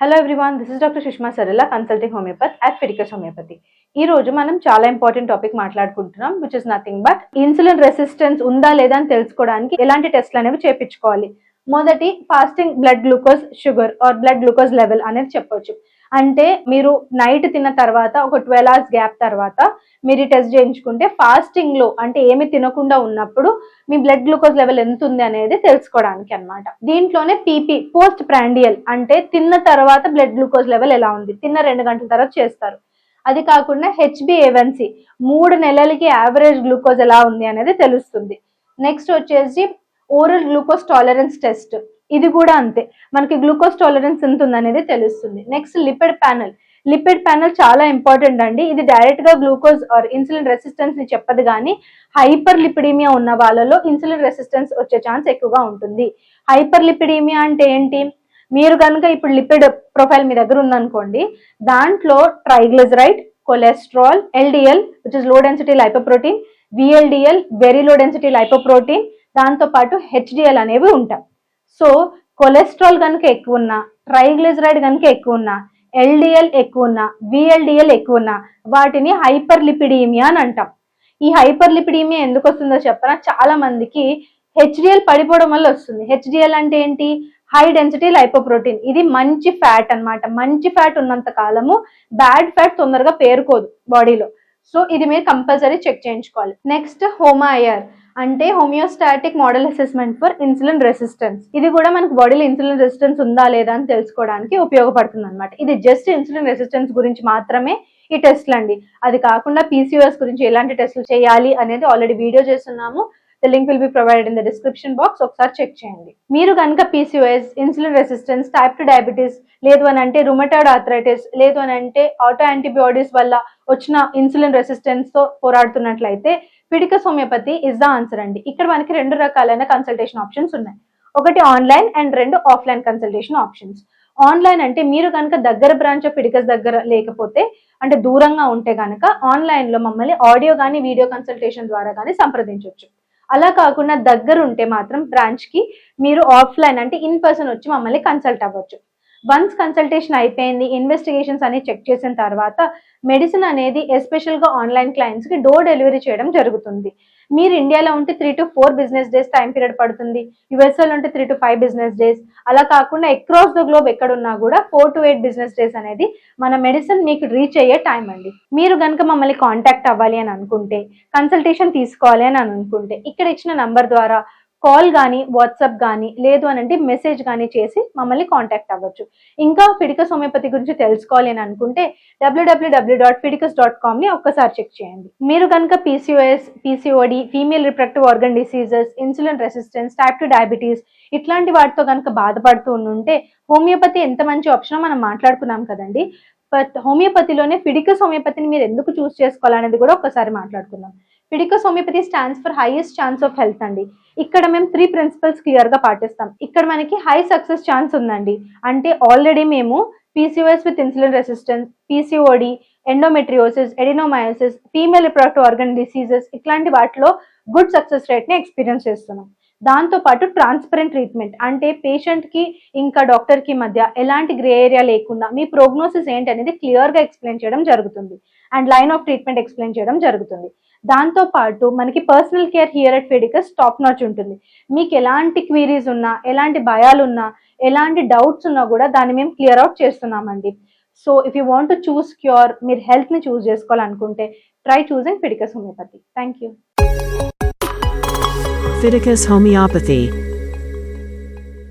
Hello everyone this is doctor Sushma Sarala consulting homeopathy at Phyticus homeopathy ఈ రోజు మనం చాలా ఇంపార్టెంట్ టాపిక్ మాట్లాడుకుంటున్నాం which is nothing but insulin resistance ఉందా లేదా అని తెలుసుకోవడానికి ఎలాంటి టెస్ట్లు అనేవి చేపించుకోవాలి. మొదటి fasting blood glucose sugar or blood glucose level అనేది చెప్పొచ్చు. అంటే మీరు నైట్ తిన్న తర్వాత ఒక ట్వెల్వ్ అవర్స్ గ్యాప్ తర్వాత మీరు టెస్ట్ చేయించుకుంటే ఫాస్టింగ్లో అంటే ఏమి తినకుండా ఉన్నప్పుడు మీ బ్లడ్ గ్లూకోజ్ లెవెల్ ఎంత ఉంది అనేది తెలుసుకోవడానికి అన్నమాట. దీంట్లోనే పీపీ పోస్ట్ ప్రాండియల్ అంటే తిన్న తర్వాత బ్లడ్ గ్లూకోజ్ లెవెల్ ఎలా ఉంది? తిన్న రెండు గంటల తర్వాత చేస్తారు. అది కాకుండా హెచ్బిఏవన్సీ మూడు నెలలకి యావరేజ్ గ్లూకోజ్ ఎలా ఉంది అనేది తెలుస్తుంది. నెక్స్ట్ వచ్చేసి ఓరల్ గ్లూకోజ్ టాలరెన్స్ టెస్ట్. ఇది కూడా అంతే. మనకి గ్లూకోజ్ టాలరెన్స్ ఎంత ఉందనేది తెలుస్తుంది. Next lipid panel lipid panel చాలా ఇంపార్టెంట్ అండి. ఇది డైరెక్ట్గా గ్లూకోజ్ ఆర్ ఇన్సులిన్ రెసిస్టెన్స్ని చెప్పదు కానీ హైపర్ లిపిడీమియా ఉన్న వాళ్ళలో ఇన్సులిన్ రెసిస్టెన్స్ వచ్చే ఛాన్స్ ఎక్కువగా ఉంటుంది. హైపర్ లిపిడీమియా అంటే ఏంటి? మీరు కనుక ఇప్పుడు లిపిడ్ ప్రొఫైల్ మీ దగ్గర ఉందనుకోండి దాంట్లో triglyceride cholesterol LDL which is low density lipoprotein VLDL very low density lipoprotein దాంతో పాటు హెచ్డిఎల్ అనేవి ఉంటాయి. సో కొలెస్ట్రాల్ కనుక ఎక్కువ ఉన్నా ట్రైగ్లిజరైడ్ కనుక ఎక్కువ ఉన్నా ఎల్డిఎల్ ఎక్కువ ఉన్నా విఎల్డిఎల్ ఎక్కువ ఉన్నా వాటిని హైపర్ లిపిడీమియా అని అంటాం. ఈ హైపర్ లిపిడీమియా ఎందుకు వస్తుందో చెప్పనా? చాలా మందికి హెచ్డిఎల్ పడిపోవడం వల్ల వస్తుంది. హెచ్డిఎల్ అంటే ఏంటి? High density lipoprotein. ఇది మంచి ఫ్యాట్ అన్నమాట. మంచి ఫ్యాట్ ఉన్నంత కాలము బ్యాడ్ ఫ్యాట్ తొందరగా పేరుకోదు బాడీలో. సో ఇది మీరు కంపల్సరీ చెక్ చేయించుకోవాలి. నెక్స్ట్ హోమాయర్ అంటే homeostatic model assessment for insulin resistance. ఇది కూడా మనకు బాడీలో ఇన్సులిన్ రెసిస్టెన్స్ ఉందా లేదా అని తెలుసుకోవడానికి ఉపయోగపడుతుంది అనమాట ఇది జస్ట్ ఇన్సులిన్ రెసిస్టెన్స్ గురించి మాత్రమే ఈ టెస్ట్లు అండి అది కాకుండా పీసీఓఎస్ గురించి ఎలాంటి టెస్ట్లు చేయాలి అనేది ఆల్రెడీ వీడియో చేస్తున్నాము. The link will be provided in the description box ఒకసారి చెక్ చేయండి. మీరు కనుక PCOS insulin resistance type two diabetes లేదు అని అంటే రుమటాయిడ్ ఆథరైటిస్ లేదు అని అంటే ఆటో యాంటీబయాటిస్ వల్ల వచ్చిన ఇన్సులిన్ రెసిస్టెన్స్తో పోరాడుతున్నట్లయితే Phyticus homeopathy is the answer అండి. ఇక్కడ మనకి రెండు రకాలైన కన్సల్టేషన్ ఆప్షన్స్ ఉన్నాయి. ఒకటి ఆన్లైన్ అండ్ రెండు ఆఫ్లైన్ కన్సల్టేషన్ ఆప్షన్స్ ఆన్లైన్ అంటే మీరు కనుక దగ్గర బ్రాంచ్ ఆఫ్ ఫిడికస్ దగ్గర లేకపోతే అంటే దూరంగా ఉంటే కనుక ఆన్లైన్లో మమ్మల్ని ఆడియో కానీ వీడియో కన్సల్టేషన్ ద్వారా కానీ సంప్రదించవచ్చు అలా కాకుండా దగ్గర ఉంటే మాత్రం బ్రాంచ్కి మీరు ఆఫ్లైన్ అంటే ఇన్ పర్సన్ వచ్చి మమ్మల్ని కన్సల్ట్ అవ్వచ్చు. వన్స్ కన్సల్టేషన్ అయిపోయింది ఇన్వెస్టిగేషన్స్ అన్ని చెక్ చేసిన తర్వాత మెడిసిన్ అనేది ఎస్పెషల్గా ఆన్లైన్ క్లయింట్స్కి డోర్ డెలివరీ చేయడం జరుగుతుంది. మీరు ఇండియాలో ఉంటే three to four business days time period పడుతుంది. యుఎస్ఏలో ఉంటే three to five business days అలా కాకుండా అక్రాస్ ద గ్లోబ్ ఎక్కడున్నా కూడా four to eight business days అనేది మన మెడిసిన్ మీకు రీచ్ అయ్యే టైం అండి. మీరు కనుక మమ్మల్ని కాంటాక్ట్ అవ్వాలి అని అనుకుంటే కన్సల్టేషన్ తీసుకోవాలి అని అనుకుంటే ఇక్కడ ఇచ్చిన నంబర్ ద్వారా కాల్ కానీ వాట్సాప్ కానీ లేదు అని అంటే మెసేజ్ కానీ చేసి మమ్మల్ని కాంటాక్ట్ అవ్వచ్చు. ఇంకా ఫిడికస్ హోమియోపతి గురించి తెలుసుకోవాలి అని అనుకుంటే డబ్ల్యూడబ్ల్యూడబ్ల్యూ డాట్ ఫిడికస్ డాట్ కామ్ని ఒక్కసారి చెక్ చేయండి. మీరు కనుక PCOS PCOD female reproductive organ diseases insulin resistance type two diabetes ఇట్లాంటి వాటితో కనుక బాధపడుతూ ఉంటే హోమియోపతి ఎంత మంచి ఆప్షన్ మనం మాట్లాడుకున్నాం కదండి. బట్ హోమియోపతిలోనే ఫిడికస్ హోమియోపతిని మీరు ఎందుకు చూస్ చేసుకోవాలనేది కూడా ఒకసారి మాట్లాడుకుందాం. Phyticus homeopathy stands for highest chance of health అండి. ఇక్కడ మేము త్రీ ప్రిన్సిపల్స్ క్లియర్గా పాటిస్తాం. ఇక్కడ మనకి హై సక్సెస్ ఛాన్స్ ఉందండి. అంటే ఆల్రెడీ మేము PCOS with insulin resistance PCOD endometriosis adenomyosis female reproductive organ diseases ఇట్లాంటి వాటిలో గుడ్ సక్సెస్ రేట్ని ఎక్స్పీరియన్స్ చేస్తున్నాం. దాంతో పాటు ట్రాన్స్పరెంట్ ట్రీట్మెంట్ అంటే పేషెంట్కి ఇంకా డాక్టర్కి మధ్య ఎలాంటి గ్రే ఏరియా లేకుండా మీ ప్రోగ్నోసిస్ ఏంటి అనేది క్లియర్గా ఎక్స్ప్లెయిన్ చేయడం జరుగుతుంది. And line of treatment explain చేయడం జరుగుతుంది. దాంతో పాటు మనకి personal care here at Phyticus top notch ఉంటుంది. మీకు ఎలాంటి క్వీరీస్ ఉన్నా ఎలాంటి భయాలు ఉన్నా ఎలాంటి డౌట్స్ ఉన్నా కూడా దాన్ని మేము క్లియర్ అవుట్ చేస్తున్నామండి. So if you want to choose cure మీరు హెల్త్ని చూస్ చేసుకోవాలనుకుంటే try choosing Phyticus homeopathy thank you Phyticus homeopathy